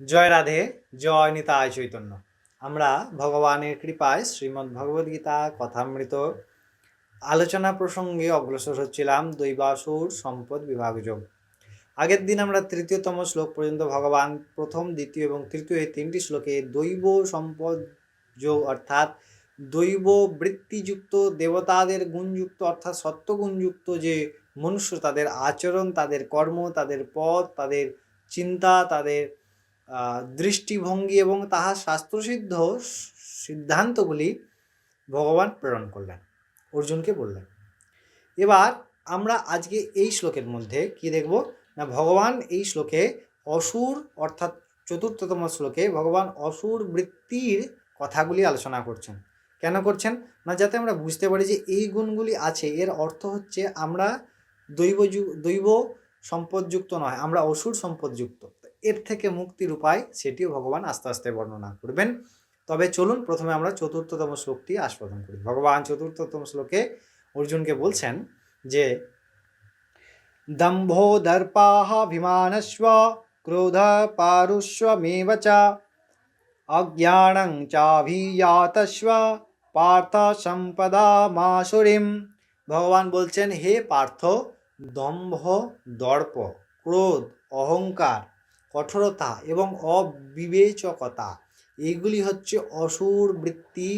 জয় রাধে, জয় নিতায় চৈতন্য। আমরা ভগবানের কৃপায় শ্রীমদ্ ভগবদ্গীতা কথামৃত আলোচনা প্রসঙ্গে অগ্রসর হচ্ছিলাম দৈবাসুর সম্পদ বিভাগযোগ। আগের দিন আমরা তৃতীয়তম শ্লোক পর্যন্ত ভগবান প্রথম, দ্বিতীয় এবং তৃতীয় এই তিনটি শ্লোকে দৈব সম্পদ যোগ অর্থাৎ দৈব বৃত্তিযুক্ত দেবতাদের গুণযুক্ত অর্থাৎ সত্যগুণযুক্ত যে মনুষ্য, তাদের আচরণ, তাদের কর্ম, তাদের পথ, তাদের চিন্তা, তাদের দৃষ্টিভঙ্গি এবং তাহার শাস্ত্রসিদ্ধ সিদ্ধান্তগুলি ভগবান প্রেরণ করলেন, অর্জুনকে বললেন। এবার আমরা আজকে এই শ্লোকের মধ্যে কি দেখব? না, ভগবান এই শ্লোকে অসুর, অর্থাৎ চতুর্থতম শ্লোকে ভগবান অসুর বৃত্তির কথাগুলি আলোচনা করছেন। কেন করছেন? না, যাতে আমরা বুঝতে পারি যে এই গুণগুলি আছে, এর অর্থ হচ্ছে আমরা দৈবযু, দৈব সম্পদযুক্ত নয়, আমরা অসুর সম্পদযুক্ত। এর থেকে মুক্তির উপায় সেটিও ভগবান আস্তে আস্তে বর্ণনা করবেন। তবে চলুন প্রথমে আমরা চতুর্থতম শ্লোকটি আস্বাদন করি। ভগবান চতুর্থতম শ্লোকে অর্জুনকে বলছেন যে, দম্ভো দর্পাভিমানস্ব ক্রোধ পারুষ্বমেব চ, অজ্ঞানং চাভিয়াতস্ব, পার্থ সম্পদা মাসুরিম। ভগবান বলছেন, হে পার্থ, দম্ভ দর্প, ক্রোধ, অহংকার কঠোরতা এবং অবিবেচকতা। এইগুলি হচ্ছে অসুর বৃত্তি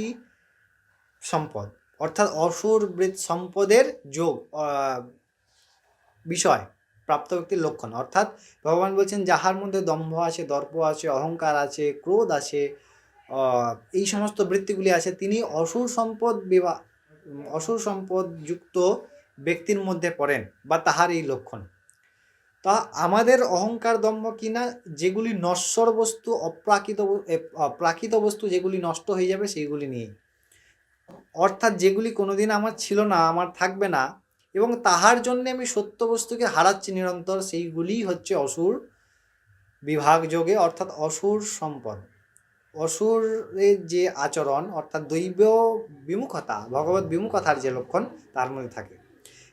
সম্পদ, অর্থাৎ অসুর সম্পদের যোগ বিষয়, প্রাপ্ত ব্যক্তির লক্ষণ। অর্থাৎ ভগবান বলছেন, যাহার মধ্যে দম্ভ আছে, দর্প আছে, অহংকার আছে, ক্রোধ আছে এই সমস্ত বৃত্তিগুলি আছে, তিনি অসুর সম্পদ বিবা, অসুর সম্পদ যুক্ত ব্যক্তির মধ্যে পড়েন বা তাহার এই লক্ষণ। তা আমাদের অহংকার দম্ভ কিনা, যেগুলি নশ্বর বস্তু, অপ্রাকৃত প্রাকৃত বস্তু যেগুলি নষ্ট হয়ে যাবে সেইগুলি নিয়ে অর্থাৎ যেগুলি কোনোদিন আমার ছিল না, আমার থাকবে না, এবং তাহার জন্য আমি সত্য বস্তুকে হারাচ্ছি নিরন্তর সেইগুলিই হচ্ছে অসুর বিভাগ যোগে, অর্থাৎ অসুর সম্পদ। অসুরের যে আচরণ, অর্থাৎ দৈব বিমুখতা, ভগবত বিমুখতার যে লক্ষণ, তার মধ্যে থাকে।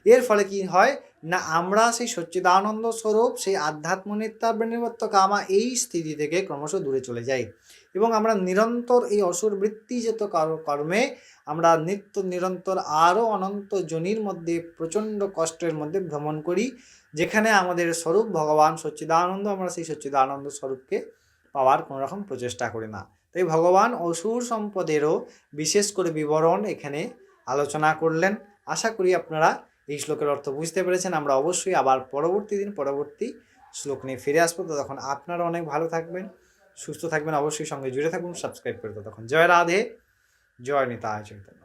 এর ফলে কি হয়? না, আমরা সেই সচ্চিদানন্দ স্বরূপ, সেই আধ্যাত্ম নিত্যাবৃত্ত কামা এই স্থিতি থেকে ক্রমশ দূরে চলে যাই। এবং আমরা নিরন্তর এই অসুর বৃত্তিজাত কর- কর্মে আমরা নিত্য নিরন্তর আরও অনন্ত জনির মধ্যে, প্রচণ্ড কষ্টের মধ্যে ভ্রমণ করি, যেখানে আমাদের স্বরূপ ভগবান সচ্চিদানন্দ, আমরা সেই সচ্চিদানন্দ স্বরূপকে পাওয়ার কোনো রকম প্রচেষ্টা করি না। তাই ভগবান অসুর সম্পদেরও বিশেষ করে বিবরণ এখানে আলোচনা করলেন। আশা করি আপনারা এই শ্লোকের অর্থ বুঝতে পেরেছেন, আমরা অবশ্যই আবার পরবর্তী দিন, পরবর্তী শ্লোক নিয়ে ফিরে আসব। তো তখন আপনারা অনেক ভালো থাকবেন, সুস্থ থাকবেন, অবশ্যই সঙ্গে জুড়ে থাকুন, সাবস্ক্রাইব করে তখন। জয় রাধে, জয় নেতা চৈতন্য।